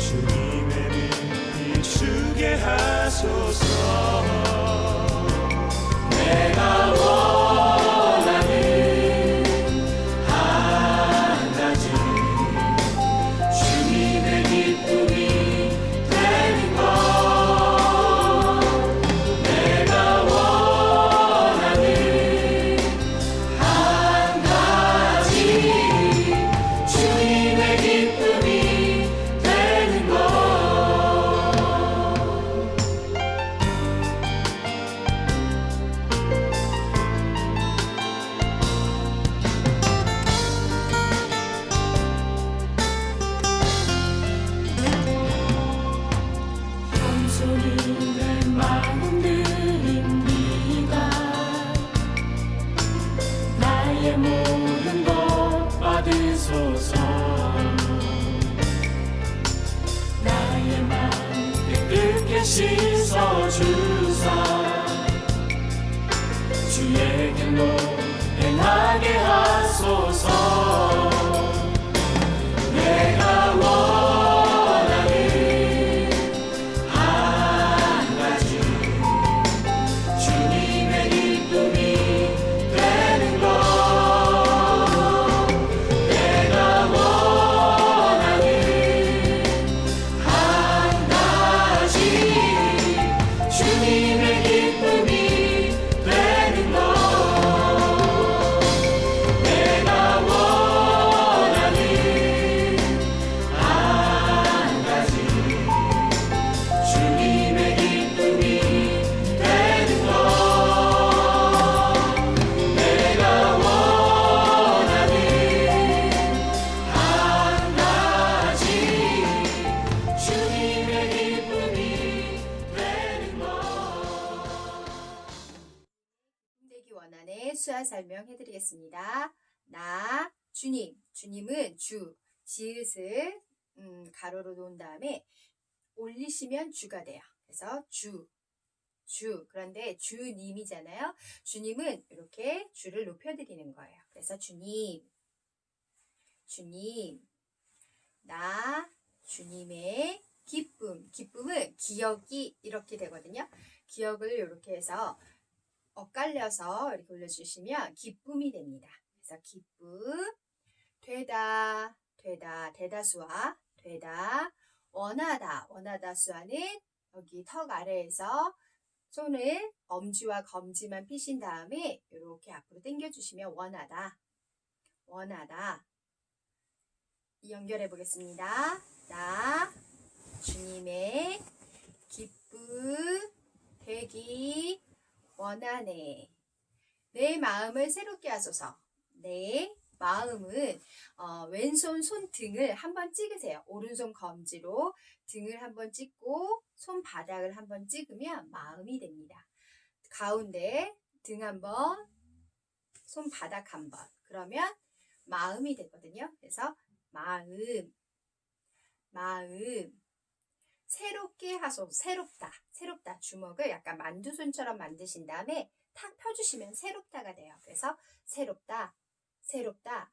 주님의 눈빛 주게 하소서. 길로 행하게 하소서 원안의 수화 설명해 드리겠습니다. 나, 주님. 주님은 주, 지읒을 음, 가로로 놓은 다음에 올리시면 주가 돼요. 그래서 주, 주. 그런데 주님이잖아요. 주님은 이렇게 주를 높여드리는 거예요. 그래서 주님, 주님, 나, 주님의 기쁨. 기쁨은 기억이 이렇게 되거든요. 기억을 이렇게 해서 엇갈려서 이렇게 올려주시면 기쁨이 됩니다. 그래서 기쁨, 되다, 되다, 대다수와 되다, 원하다, 원하다 수와는 여기 턱 아래에서 손을 엄지와 검지만 피신 다음에 이렇게 앞으로 당겨주시면 원하다, 원하다. 연결해 보겠습니다. 나, 주님의 기쁨, 되기, 원하네. 내 마음을 새롭게 하소서. 내 마음은 어, 왼손 손등을 한번 찍으세요. 오른손 검지로 등을 한번 찍고 손바닥을 한번 찍으면 마음이 됩니다. 가운데 등 한번, 손바닥 한번. 그러면 마음이 되거든요. 그래서 마음, 마음. 새롭게 하소, 새롭다, 새롭다. 주먹을 약간 만두손처럼 만드신 다음에 탁 펴주시면 새롭다가 돼요. 그래서 새롭다, 새롭다.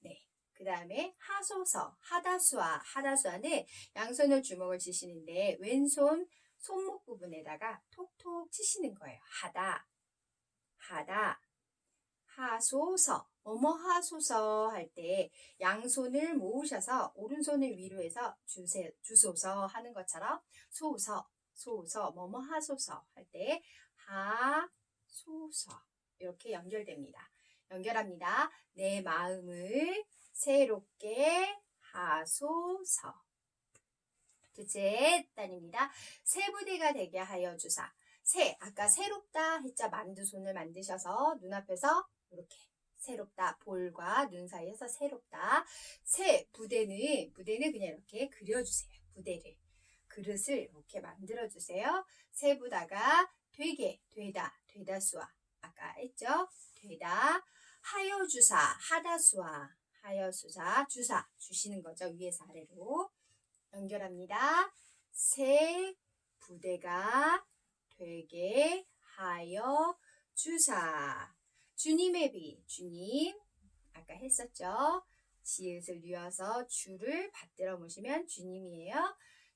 네. 그 다음에 하소서, 하다수와, 하다수와는 양손을 주먹을 쥐시는데 왼손 손목 부분에다가 톡톡 치시는 거예요. 하다, 하다, 하소서, 뭐뭐 하소서 할 때 양손을 모으셔서 오른손을 위로 해서 주세, 주소서 하는 것처럼 소서, 소서, 뭐뭐 하소서 할 때 하소서 이렇게 연결됩니다. 연결합니다. 내 마음을 새롭게 하소서. 둘째 단입니다. 새 부대가 되게 하여 주사. 새, 아까 새롭다 했자 만두 손을 만드셔서 눈앞에서 이렇게 새롭다. 볼과 눈 사이에서 새롭다. 새 부대는 부대는 그냥 이렇게 그려주세요. 부대를. 그릇을 이렇게 만들어 주세요. 새 부다가 되게 되다 되다수와. 아까 했죠? 되다. 하여 주사 하다수와. 하여 수사 주사. 주시는 거죠 위에서 아래로. 연결합니다. 새 부대가 되게 하여 주사 주님의 비, 주님. 아까 했었죠? 지읒을 뉘어서 주를 받들어 모시면 주님이에요.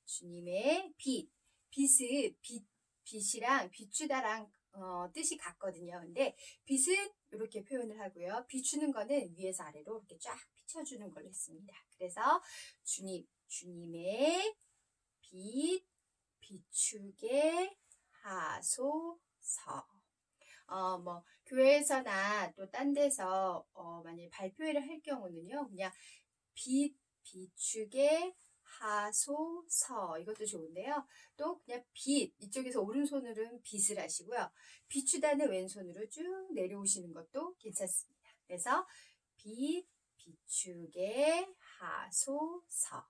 주님의 빛. 빛은 빛, 빛이랑 비추다랑 어, 뜻이 같거든요. 근데 빛은 이렇게 표현을 하고요. 비추는 거는 위에서 아래로 이렇게 쫙 비춰주는 걸로 했습니다. 그래서 주님, 주님의 빛, 비추게 하소서. 어, 뭐, 교회에서나 또 딴 데서, 어, 만약에 발표회를 할 경우는요, 그냥 빛, 비추게 하소서 이것도 좋은데요. 또 그냥 빛 이쪽에서 오른손으로는 빛을 하시고요. 비추다는 왼손으로 쭉 내려오시는 것도 괜찮습니다. 그래서 빛 비추게 하소서.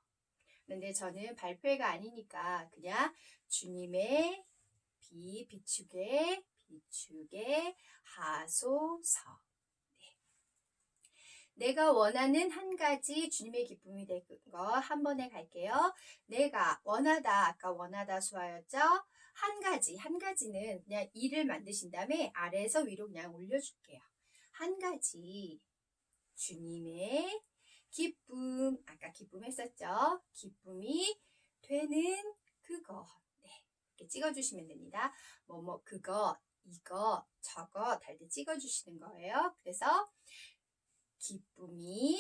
그런데 저는 발표회가 아니니까 그냥 주님의 빛 비추게 비추게 하소서. 내가 원하는 한 가지 주님의 기쁨이 될거한 번에 갈게요. 내가 원하다 아까 원하다 수하였죠? 한 가지 한 가지는 그냥 일을 만드신 다음에 아래에서 위로 그냥 올려줄게요. 한 가지 주님의 기쁨 아까 기쁨 했었죠? 기쁨이 되는 그것 네 이렇게 찍어주시면 됩니다. 뭐뭐 그것 저것 할때 찍어주시는 거예요. 그래서 기쁨이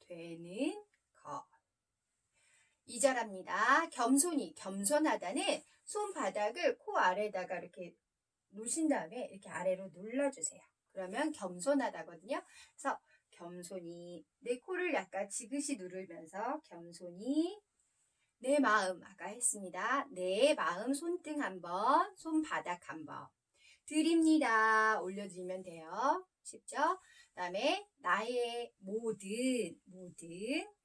되는 것. 2절합니다. 겸손히, 겸손하다는 손바닥을 코 아래다가 이렇게 놓으신 다음에 이렇게 아래로 눌러주세요. 그러면 겸손하다거든요. 그래서 겸손히, 내 코를 약간 지그시 누르면서 겸손히, 내 마음, 아까 했습니다. 내 마음 손등 한번, 손바닥 한번. 드립니다. 올려드리면 돼요. 쉽죠? 그 다음에 나의 모든 모든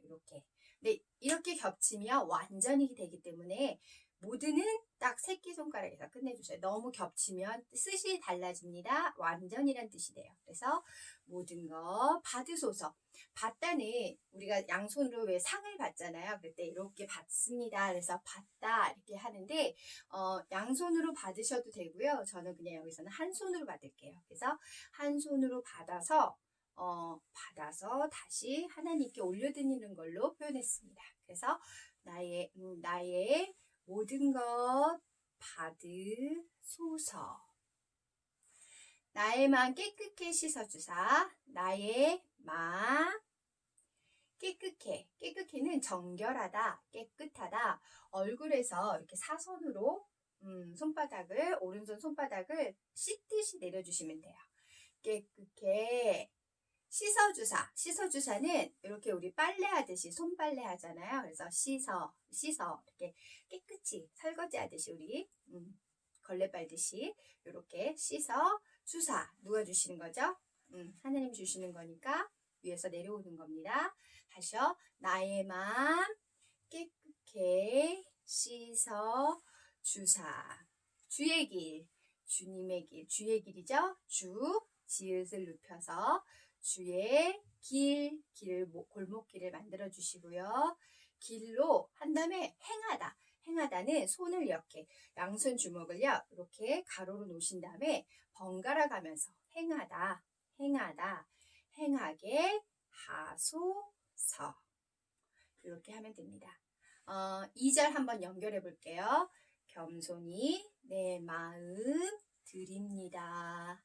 이렇게 네 이렇게 겹치면 완전히 되기 때문에 모든은 딱 새끼 손가락에서 끝내주세요. 너무 겹치면 뜻이 달라집니다. 완전이란 뜻이 돼요. 그래서 모든 거 받으소서. 받다는 우리가 양손으로 왜 상을 받잖아요. 그때 이렇게 받습니다. 그래서 받다 이렇게 하는데 어, 양손으로 받으셔도 되고요. 저는 그냥 여기서는 한 손으로 받을게요. 그래서 한 손으로 받아서 어, 받아서 다시 하나님께 올려드리는 걸로 표현했습니다. 그래서 나의 음, 나의 모든 것 받으소서. 나의 마음 깨끗게 씻어주사. 나의 마음 깨끗해. 깨끗해는 정결하다, 깨끗하다. 얼굴에서 이렇게 사선으로 음, 손바닥을 오른손 손바닥을 씻듯이 내려주시면 돼요. 깨끗해. 씻어주사. 씻어주사는 이렇게 우리 빨래하듯이 손빨래 하잖아요. 그래서 씻어, 씻어. 이렇게 깨끗이 설거지 하듯이 우리 음, 걸레 빨듯이 이렇게 씻어 주사. 누가 주시는 거죠? 음, 하나님 주시는 거니까 위에서 내려오는 겁니다. 하셔. 나의 마음 깨끗게 씻어 주사. 주의 길. 주님의 길. 주의 길이죠? 주. 지읒을 눕혀서 주의 길, 길, 모- 골목길을 만들어 주시고요. 길로 한 다음에 행하다. 행하다는 손을 이렇게 양손 주먹을요. 이렇게 가로로 놓으신 다음에 번갈아 가면서 행하다, 행하다, 행하게 하소서. 이렇게 하면 됩니다. 어, 2절 한번 연결해 볼게요. 겸손히 내 마음 드립니다.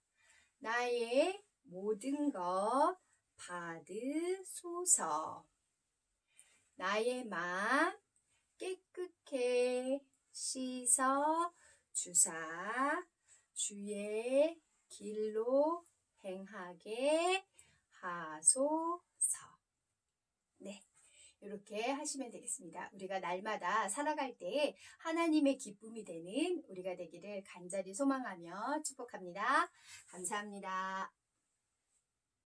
나의 모든 것 받으소서. 나의 마음 깨끗게 씻어 주사 주의 길로 행하게 하소서. 네. 이렇게 하시면 되겠습니다. 우리가 날마다 살아갈 때 하나님의 기쁨이 되는 우리가 되기를 간절히 소망하며 축복합니다. 감사합니다.